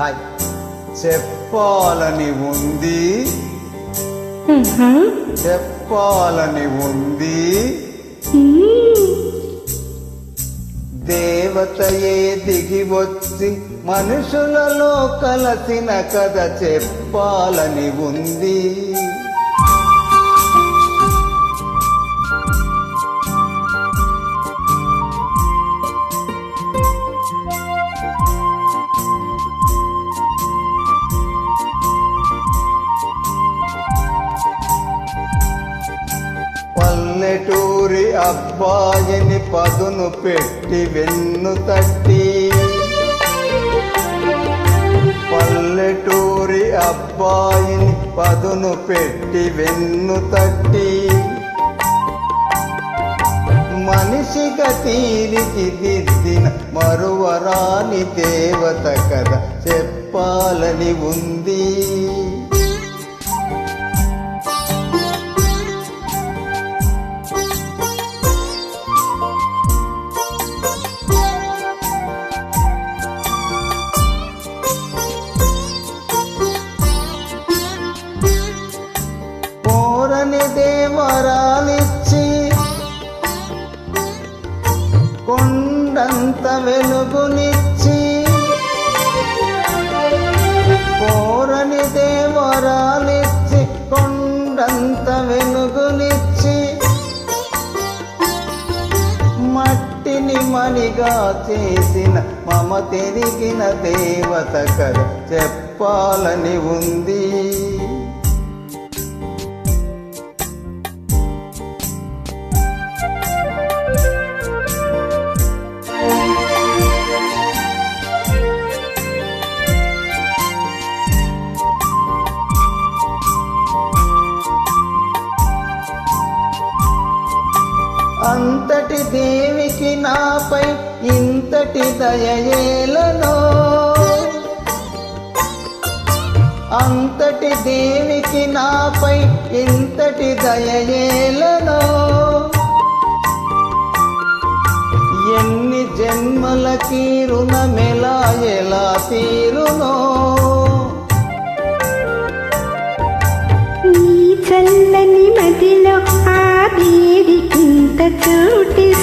Hi చెప్పాలని ఉంది. చెప్పాలని ఉంది. దేవతయే దిగి వచ్చి మనుషులలో కలసిన కథ చెప్పాలని ఉంది. పల్లెటూరి అబ్బాయిని పదును పెట్టి వెన్ను తట్టి. పల్లెటూరి అబ్బాయిని పదును పెట్టి వెన్ను తట్టి. మనిషిగా తీరిచిదిద్దిన మరువరాని దేవత కథ చెప్పాలని ఉంది. కోరని దేవరాలిచ్చి కొండంత వెలుగునిచ్చి కోరని దేవరాలిచ్చి కొండంత వెలుగునిచ్చి మట్టిని మణిగా చేసిన మమ తిరిగిన దేవత కథ చెప్పాలని ఉంది. అంతటి దేవికి నాపై ఇంతటి దయయేలనో. అంతటి దేవికి నాపై ఇంతటి దయయేలనో. ఎన్ని జన్మలకి రుణమెలా ఎలా తీరునో. टूटी